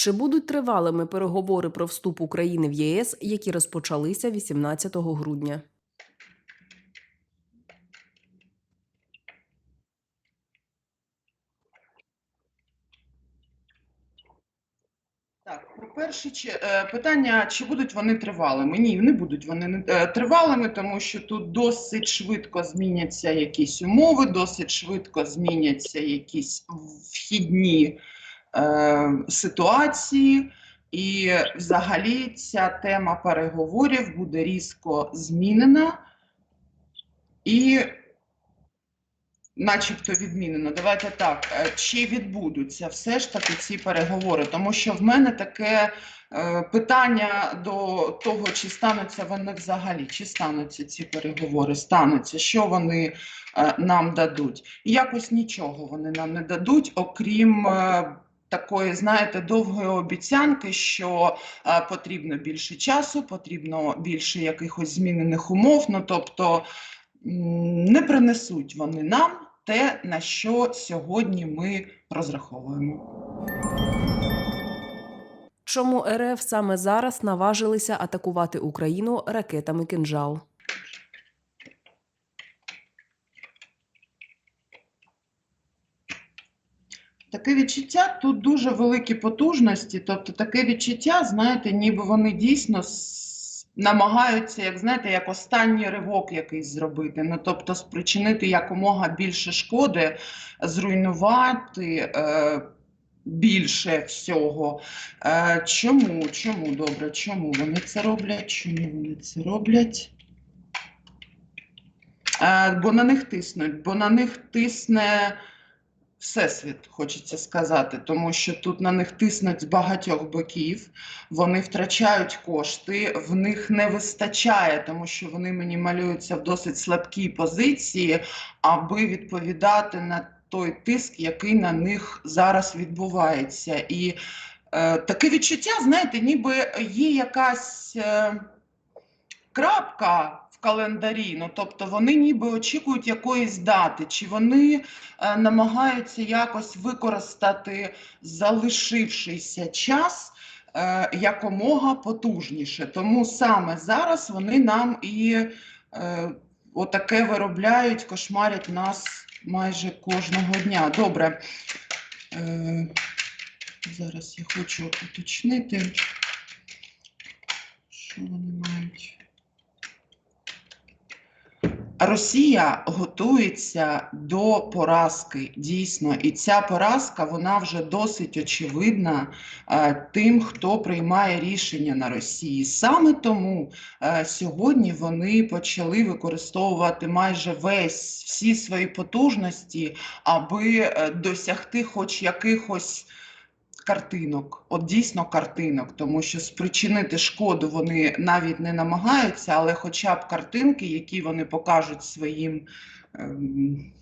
Чи будуть тривалими переговори про вступ України в ЄС, які розпочалися 18 грудня? Так, по-перше, чи, е, питання, чи будуть вони тривалими? Ні, не будуть вони не- е, тривалими, тому що тут досить швидко зміняться якісь умови, досить швидко зміняться якісь вхідні е, ситуації. І взагалі ця тема переговорів буде різко змінена і начебто відмінено. Давайте так, е, чи відбудуться все ж таки ці переговори? Тому що в мене таке е, питання до того, чи стануться вони взагалі, чи стануться ці переговори, стануться, що вони нам дадуть. І якось нічого вони нам не дадуть, окрім. Такої, знаєте, довгої обіцянки, що е, потрібно більше часу, потрібно більше якихось змінених умов. Ну тобто не принесуть вони нам те, на що сьогодні ми розраховуємо. Чому РФ саме зараз наважилися атакувати Україну ракетами кинжал? Таке відчуття тут дуже великі потужності, тобто таке відчуття, знаєте, ніби вони дійсно намагаються, як знаєте, як останній ривок якийсь зробити. Ну тобто спричинити якомога більше шкоди, зруйнувати е, більше всього. Е, чому? Чому добре? Чому вони це роблять? Чому вони це роблять? Е, бо на них тиснуть, бо на них тисне. Всесвіт, хочеться сказати, тому що тут на них тиснуть з багатьох боків, вони втрачають кошти, в них не вистачає, тому що вони мені малюються в досить слабкій позиції, аби відповідати на той тиск, який на них зараз відбувається. І е, таке відчуття, знаєте, ніби є якась е, крапка календарі, ну тобто вони ніби очікують якоїсь дати, чи вони е, намагаються якось використати залишившийся час е, якомога потужніше. Тому саме зараз вони нам і е, отаке виробляють, кошмарять нас майже кожного дня. Добре. Е, зараз я хочу уточнити, що вони Росія готується до поразки дійсно, і ця поразка вона вже досить очевидна е, тим, хто приймає рішення на Росії. Саме тому е, сьогодні вони почали використовувати майже весь всі свої потужності, аби е, досягти хоч якихось. Картинок, от дійсно картинок, тому що спричинити шкоду вони навіть не намагаються, але хоча б картинки, які вони покажуть своїм ем,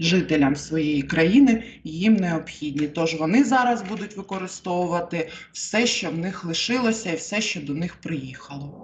жителям своєї країни, їм необхідні. Тож вони зараз будуть використовувати все, що в них лишилося, і все, що до них приїхало.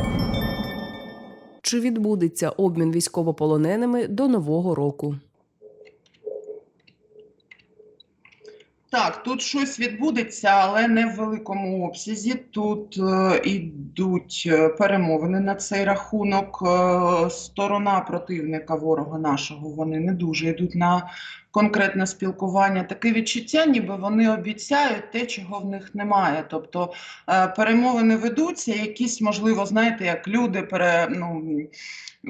Чи відбудеться обмін військовополоненими до нового року? Так, тут щось відбудеться, але не в великому обсязі. Тут е, йдуть е, перемовини на цей рахунок. Е, сторона противника ворога нашого вони не дуже йдуть на конкретне спілкування. Таке відчуття, ніби вони обіцяють те, чого в них немає. Тобто е, перемовини ведуться, якісь, можливо, знаєте, як люди пере, ну,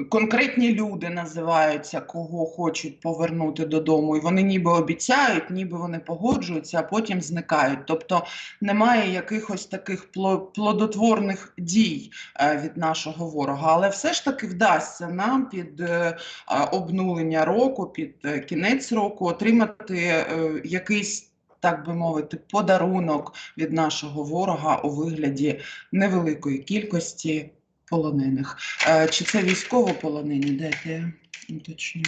конкретні люди називаються, кого хочуть повернути додому, і вони ніби обіцяють, ніби вони погоджуються, а потім зникають. Тобто немає якихось таких плодотворних дій е, від нашого ворога. Але все ж таки вдасться нам під е, обнулення року, під кінець року отримати е, якийсь так би мовити, подарунок від нашого ворога у вигляді невеликої кількості полонених. Е, Чи це військовополонені? Дайте уточню.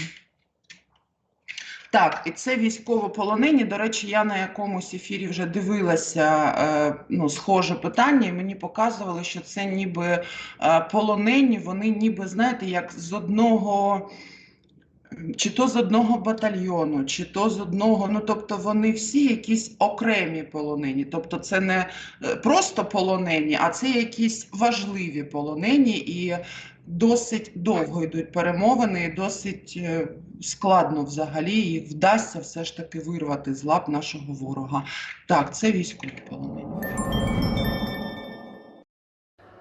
Так, і це військовополонені. До речі, я на якомусь ефірі вже дивилася е, ну, схоже питання, і мені показували, що це ніби полонені, вони ніби, знаєте, як з одного. Чи то з одного батальйону, чи то з одного, ну тобто вони всі якісь окремі полонені. Тобто це не е, просто полонені, а це якісь важливі полонені і досить довго йдуть перемовини, і досить е, складно взагалі їх вдасться все ж таки вирвати з лап нашого ворога. Так, це військові полонені.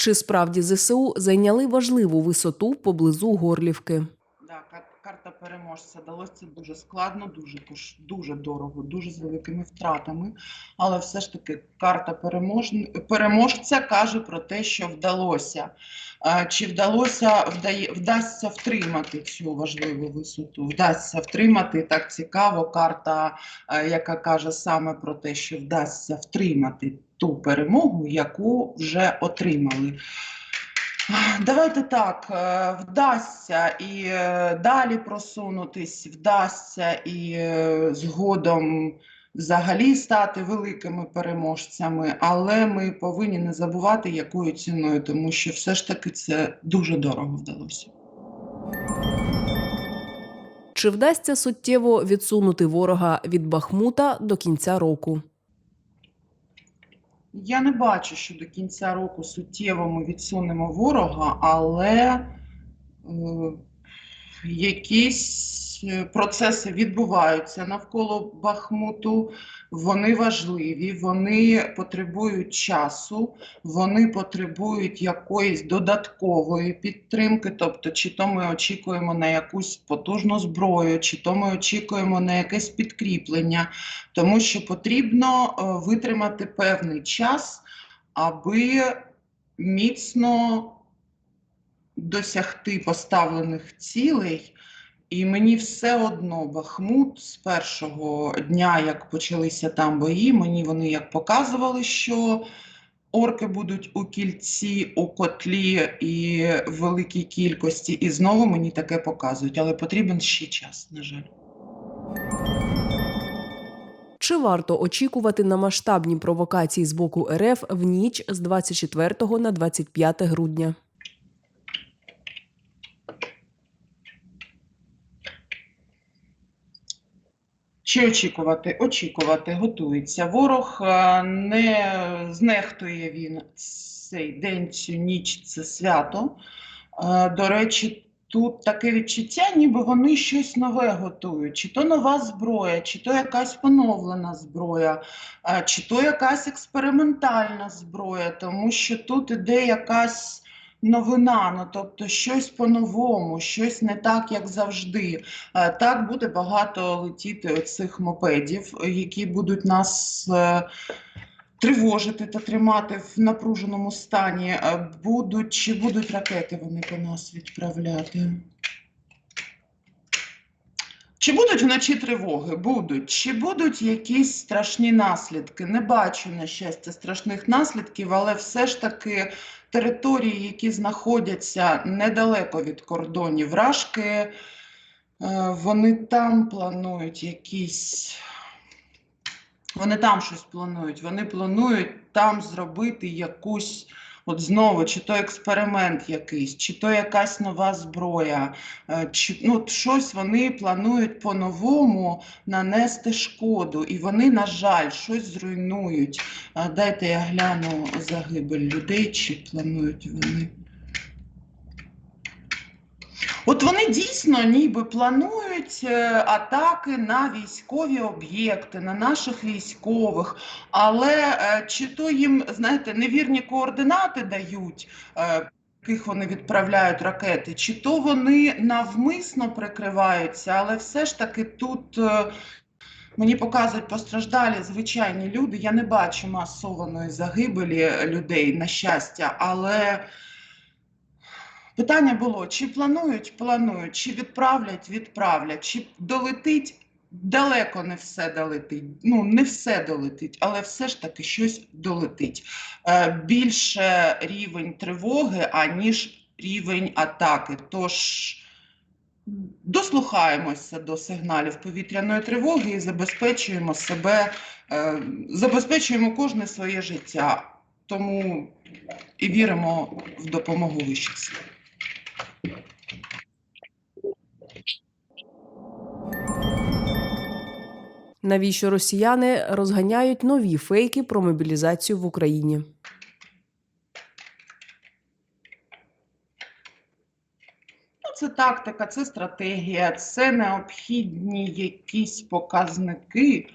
Чи справді ЗСУ зайняли важливу висоту поблизу Горлівки? Карта переможця далося це дуже складно, дуже дуже дорого, дуже з великими втратами. Але все ж таки карта перемож- переможця каже про те, що вдалося. Чи вдалося вдає, вдасться втримати цю важливу висоту? Вдасться втримати так цікаво. Карта, яка каже саме про те, що вдасться втримати ту перемогу, яку вже отримали. Давайте так, е, вдасться і е, далі просунутись, вдасться і е, згодом взагалі стати великими переможцями, але ми повинні не забувати, якою ціною, тому що все ж таки це дуже дорого вдалося. Чи вдасться суттєво відсунути ворога від Бахмута до кінця року? Я не бачу, що до кінця року суттєво ми відсунемо ворога, але е, якісь процеси відбуваються навколо Бахмуту. Вони важливі, вони потребують часу, вони потребують якоїсь додаткової підтримки. Тобто, чи то ми очікуємо на якусь потужну зброю, чи то ми очікуємо на якесь підкріплення тому що потрібно е, витримати певний час, аби міцно досягти поставлених цілей. І мені все одно Бахмут з першого дня, як почалися там бої, мені вони як показували, що орки будуть у кільці, у котлі і в великій кількості. І знову мені таке показують, але потрібен ще час, на жаль. Чи варто очікувати на масштабні провокації з боку РФ в ніч з 24 на 25 грудня? Чи очікувати? Очікувати, готується. Ворог е, не знехтує він цей день, цю ніч, це свято. Е, До речі, тут таке відчуття, ніби вони щось нове готують. Чи то нова зброя, чи то якась поновлена зброя, е, чи то якась експериментальна зброя, тому що тут іде якась новина, ну тобто щось по-новому, щось не так, як завжди. Е, Так буде багато летіти оцих мопедів, які будуть нас е, тривожити та тримати в напруженому стані. Е, Будуть чи будуть ракети вони по нас відправляти? Чи будуть вночі тривоги? Будуть. Чи будуть якісь страшні наслідки? Не бачу, на щастя, страшних наслідків, але все ж таки території, які знаходяться недалеко від кордонів Рашки, е, вони там планують якісь. Вони там щось планують. Вони планують там зробити якусь, от знову, чи то експеримент якийсь, чи то якась нова зброя, е, чи ну, щось вони планують по-новому нанести шкоду. І вони, на жаль, щось зруйнують. Дайте я гляну загибель людей, чи планують вони. От вони дійсно ніби планують е, атаки на військові об'єкти, на наших військових, але е, чи то їм, знаєте, невірні координати дають, е, яких вони відправляють ракети, чи то вони навмисно прикриваються, але все ж таки тут. Мені показують постраждалі звичайні люди. Я не бачу масованої загибелі людей, на щастя, але питання було: чи планують, планують, чи відправлять, відправлять, чи долетить. Далеко не все долетить. Ну, не все долетить, але все ж таки щось долетить. Е, більше рівень тривоги, аніж рівень атаки. Тож дослухаємося до сигналів повітряної тривоги і забезпечуємо себе, е, забезпечуємо кожне своє життя. Тому і віримо в допомогу вищих сил. Навіщо росіяни розганяють нові фейки про мобілізацію в Україні? Ну, це тактика, це стратегія, це необхідні якісь показники,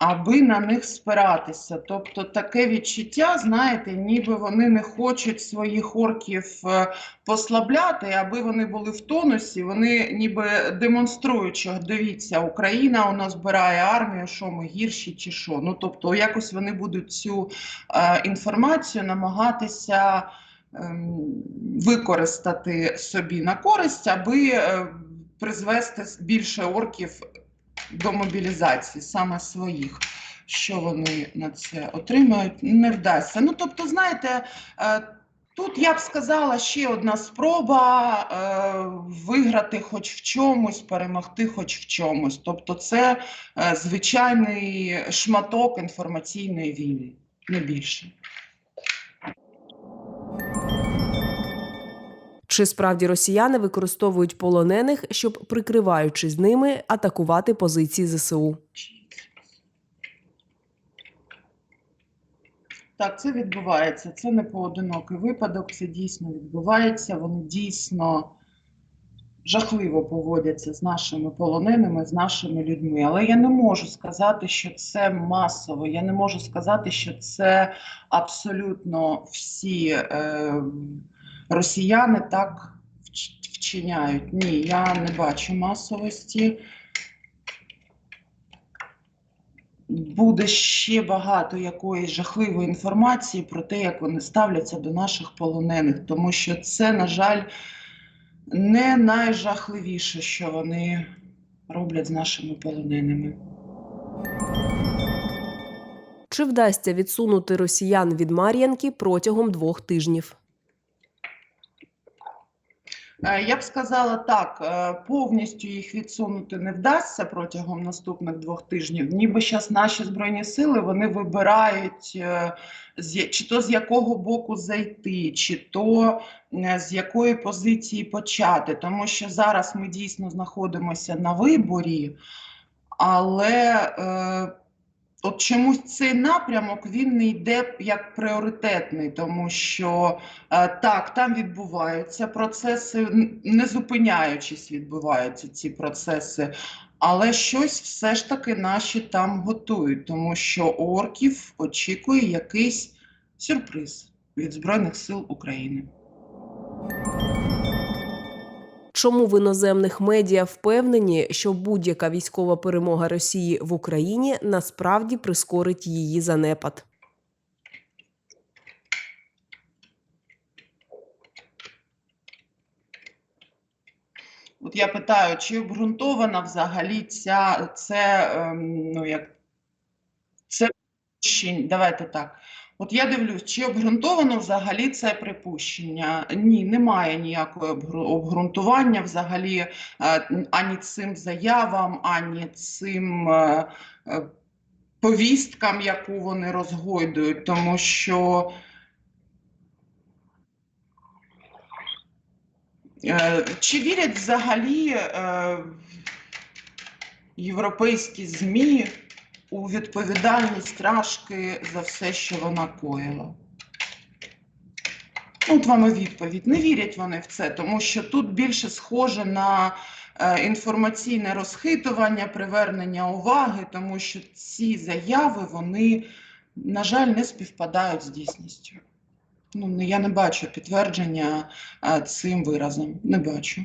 аби на них спиратися. Тобто таке відчуття, знаєте, ніби вони не хочуть своїх орків е, послабляти, аби вони були в тонусі. Вони ніби демонструють, що дивіться, Україна у нас збирає армію, що ми гірші чи що. Ну тобто, якось вони будуть цю е, інформацію намагатися ем, використати собі на користь, аби е, призвести більше орків до мобілізації, саме своїх. Що вони на це отримають, не вдасться. Ну, тобто, знаєте, е, тут я б сказала ще одна спроба е, виграти хоч в чомусь, перемогти хоч в чомусь. Тобто, це е, звичайний шматок інформаційної війни, не більше. Чи справді росіяни використовують полонених, щоб, прикриваючись ними, атакувати позиції ЗСУ? Так, це відбувається. Це не поодинокий випадок, це дійсно відбувається. Вони дійсно жахливо поводяться з нашими полоненими, з нашими людьми. Але я не можу сказати, що це масово. Я не можу сказати, що це абсолютно всі е, росіяни так вчиняють. Ні, я не бачу масовості. буде ще багато якоїсь жахливої інформації про те, як вони ставляться до наших полонених, тому що це, на жаль, не найжахливіше, що вони роблять з нашими полоненими. Чи вдасться відсунути росіян від Мар'янки протягом двох тижнів? Е, Я б сказала так, е, повністю їх відсунути не вдасться протягом наступних двох тижнів. Ніби зараз наші збройні сили вони вибирають е, чи то з якого боку зайти, чи то з якої позиції почати. Тому що зараз ми дійсно знаходимося на виборі, але от чомусь цей напрямок він не йде як пріоритетний, тому що Е, Так, там відбуваються процеси, не зупиняючись, відбуваються ці процеси, але щось все ж таки наші там готують, тому що орків очікує якийсь сюрприз від Збройних сил України. Чому в іноземних медіа впевнені, що будь-яка військова перемога Росії в Україні насправді прискорить її занепад? От я питаю, чи обґрунтована взагалі ця це ем, ну як це? Давайте так. От я дивлюсь, чи обґрунтовано взагалі це припущення? Ні, немає ніякого обґрунтування взагалі е, ані цим заявам, ані цим е, е, повісткам, яку вони розгойдують, тому що Чи вірять взагалі європейські ЗМІ у відповідальність Рашки за все, що вона коїла? Ну, От вам і відповідь. Не вірять вони в це, тому що тут більше схоже на е, інформаційне розхитування, привернення уваги, тому що ці заяви, вони, на жаль, не співпадають з дійсністю. Ну, я не бачу підтвердження е, цим виразом. Не бачу.